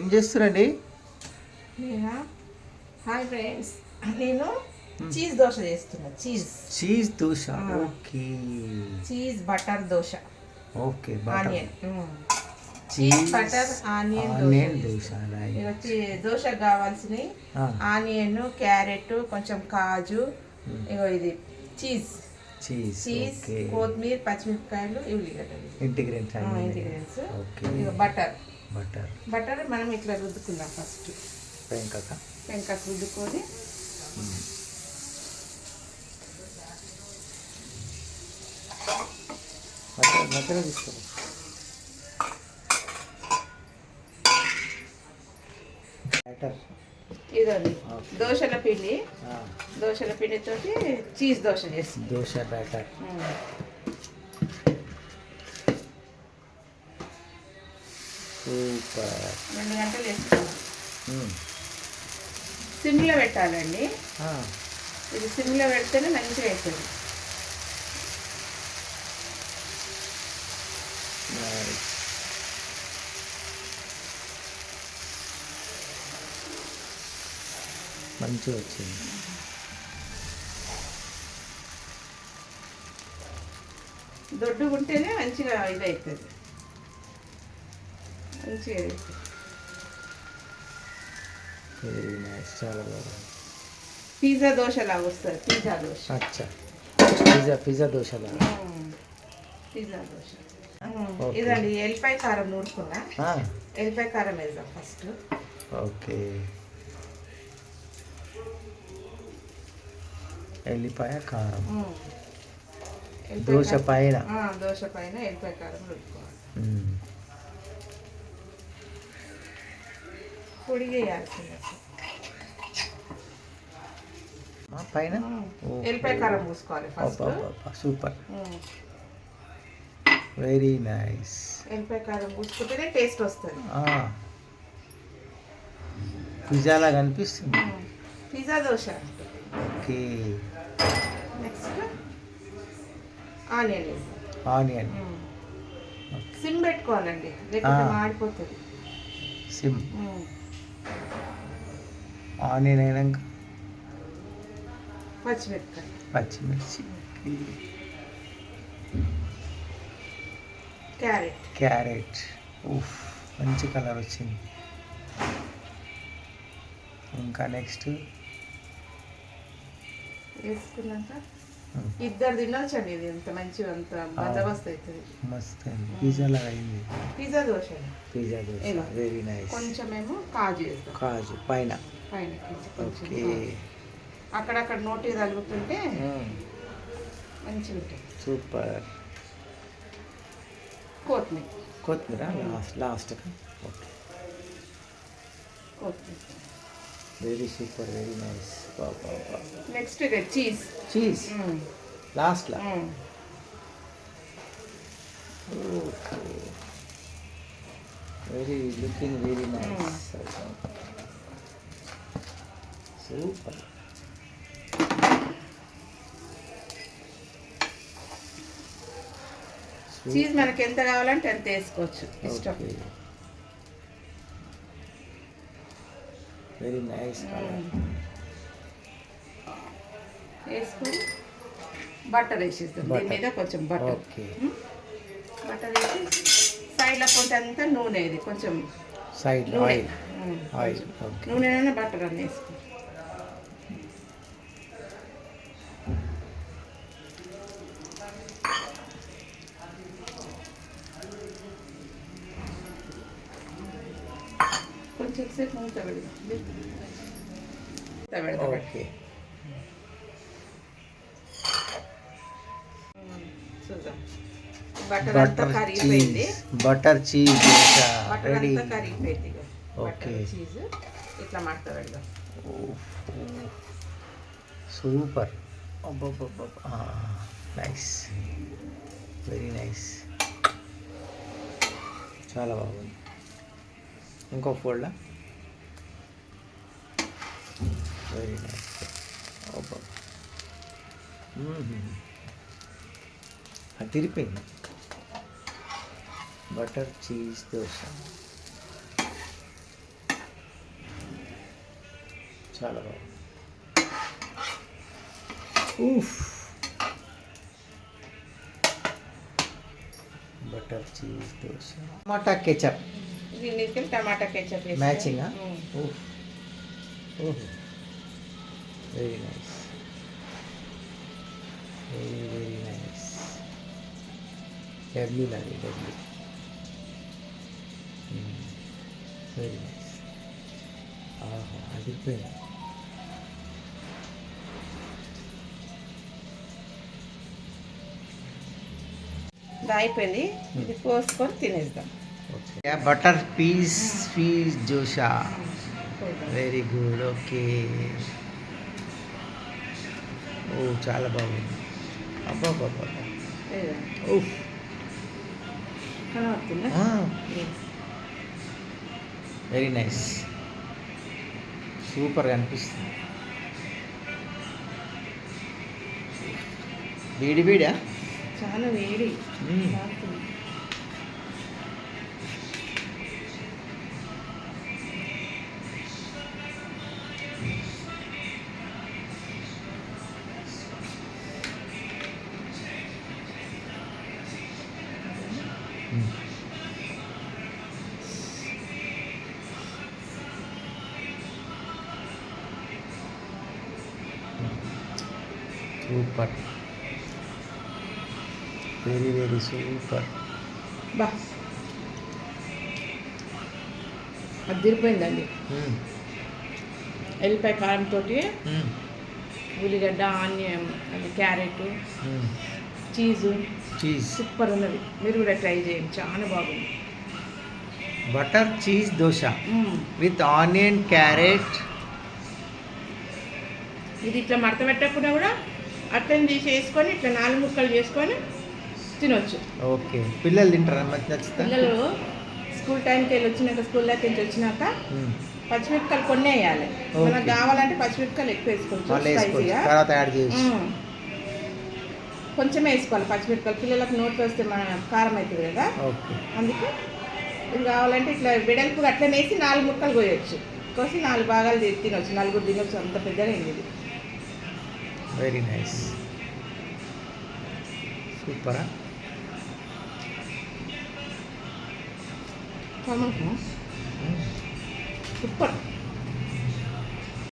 ఏం నేనా? Hi friends. నేను చీజ్ దోశ చేస్తున్నా cheese. Cheese dosa. Okay. Cheese butter dosa. Okay onion cheese butter onion dosa dosa right. ఇక చీ- దోశకు కావాల్సినవి. ఆనియన్ క్యారెట్ కొంచెం కాజు ఇగో ఇది చీజ్. చీజ్ చీజ్ కొత్తిమీర పచ్చిమిరపకాయలు ఉల్లిగడ్డలు ingredients. Ingredients okay butter. Butter butter మనం ఇట్లా రుద్దుకుందాం ఫస్ట్ పెంకక. వెంకకు రుద్దుకొని మధ్య మధ్యలో తీసుకో? బ్యాటర్ ఇదండి. దోశల పిండి. దోశల పిండితోటి చీజ్ దోశ చేస్తుంది. Dosa batter super. రెండు గంటలు వేసుకోవాలి సిమ్లో పెట్టాలండి. ఇది సిమ్లో పెడితేనే మంచిగా అవుతుంది మంచిగా వచ్చింది. దొడ్డు ఉంటేనే మంచిగా ఇది అవుతుంది వెరీ నైస్ చాలా బాగుంది పిజ్జా దోశ లాగా వస్తుంది పిజ్జా దోశ అచ్చా పిజ్జా పిజ్జా దోశ లాగా మ్మ్. Pizza dosa Okay. ఇదండి ఎల్లిపాయ కారం నూరుకున్నా ఆ, ఎల్లిపాయ కారం వేద్దాం ఫస్ట్ ఓకే ఎల్లిపాయ కారం ఎల్లిపాయ దోశ కారం- పైన ఆ, దోశ పైన ఎల్లిపాయ కారం రుద్దుకోవాలి పొడి చేయాల్సింది పైన. ఎల్లిపాయ కారం పూసుకోవాలి ఫస్ట్. సూపర్. వెరీ నైస్ ఎల్లిపాయ కారం పూసుకుంటేనే టేస్ట్ వస్తుంది. పిజ్జా లాగా అనిపిస్తుంది. Pizza dosa. Okay. Next? Onion. Onion. Sim పెట్టుకోవాలండి లేకపోతే. మాడిపోతుంది. సిమ్. ఆనియన్ అయినాక పచ్చిమిరపకాయ. పచ్చిమిర్చి. క్యారెట్. క్యారెట్. ఉఫ్ మంచి కలర్ వచ్చింది. ఇంకా నెక్స్ట్? వేసుకున్నాక ఇద్దరు తినొచ్చండి ఇది ఎంత మంచిగా అంత బందోబస్తు అవుతుంది మస్త్ అయింది పిజ్జా లాగా అయింది. Pizza dosa pizza dosa. Very nice కొంచెమేమో కాజు కాజు పైన. పైన కొంచెం అక్కడక్కడ నోటి తగులుతుంటే మంచిగా ఉంటుంది. సూపర్. కొత్తిమీర. కొత్తిమీర? Last last okay. కొత్తిమీర. Very super very nice. Next cheese. Cheese? లాస్ట్లో? Very looking very nice. Super cheese మనకి ఎంత కావాలంటే అంత వేసుకోవచ్చు. ఇష్టం. వెరీ నైస్ వేసుకొని బటర్ వేసేస్తాం దీని. మీద కొంచెం బటర్ ఓకే బటర్ వేసి సైడ్లో కొంచెం అంతా నూనె ఇది. కొంచెం సైడ్ నూనె. ఓకే నూనె బటర్ అని వేసుకో. కొంచెం సేపు మూత పెడదాం మూత పెడదాం ఓకే చూద్దాం బటర్ అంతా బటర్ కరిగిపోయింది cheese butter cheese butter ready అంతా కరిగిపోయింది ఇక ఓకే. బటర్ చీజ్ ఇట్లా మడత పెడదాం సూపర్ నైస్ వెరీ నైస్ చాలా బాగుంది ఇంకో ఫోల్డా వెరీ నైస్ అది తిరిపోయింది. Butter cheese dosa. చాలా బాగుంది. ఊఫ్ butter cheese dosa. Tomato ketchup. Tomato ketchup matching? Oh. Oh very nice very very nice W lorry W very nice ఆహా అదిరిపోయింది ఇది అయిపోయింది ఇది కోసుకొని తినేద్దాం ఓకే బటర్ పీస్ పీస్ జోషా వెరీ గుడ్ ఓకే ఓ చాలా బాగుంది. అబ్బా బాబా? ఓఫ్ వెరీ నైస్ సూపర్గా అనిపిస్తుంది. వేడి వేడా చాలా వేడి. సూపర్. Very very super. బా. అదిరిపోయిందండి ఎల్లిపాయ కారంతో ఉల్లిగడ్డ ఆనియన్ అది క్యారెట్ చీజు చీజ్. సూపర్ ఉన్నది. మీరు కూడా ట్రై చేయండి. చాలా బాగుంది. Butter cheese dosa. With onion carrot. ఇది ఇట్లా మడత పెట్టకుండా కూడా అట్లని తీసేసుకొని ఇట్లా నాలుగు ముక్కలు చేసుకొని తినొచ్చు. ఓకే. పిల్లలు తింటారా? నచ్చుతా. పిల్లలు స్కూల్ టైంకి వెళ్ళి వచ్చినాక స్కూల్లోకి వెళ్ళి వచ్చినాక మ్మ్. పచ్చిమిరపకాయలు కొన్ని వేయాలి. మనకు కావాలంటే పచ్చిమిరపకాయలు ఎక్కువ వేసుకోవచ్చు. కొంచెం వేసుకోవాలి పచ్చిమిరపకాయలు. పిల్లలకు నోట్లో వస్తే మన కారం అవుతుంది కదా. అందుకే ఇది కావాలంటే ఇట్లా వెడల్పుగా అట్లా వేసి నాలుగు ముక్కలు కోయొచ్చు. కోసి నాలుగు భాగాలు తినొచ్చు. నలుగురు తినొచ్చు. అంత పెద్దగా అయింది ఇది వెరీ నైస్ సూపరా సూపర్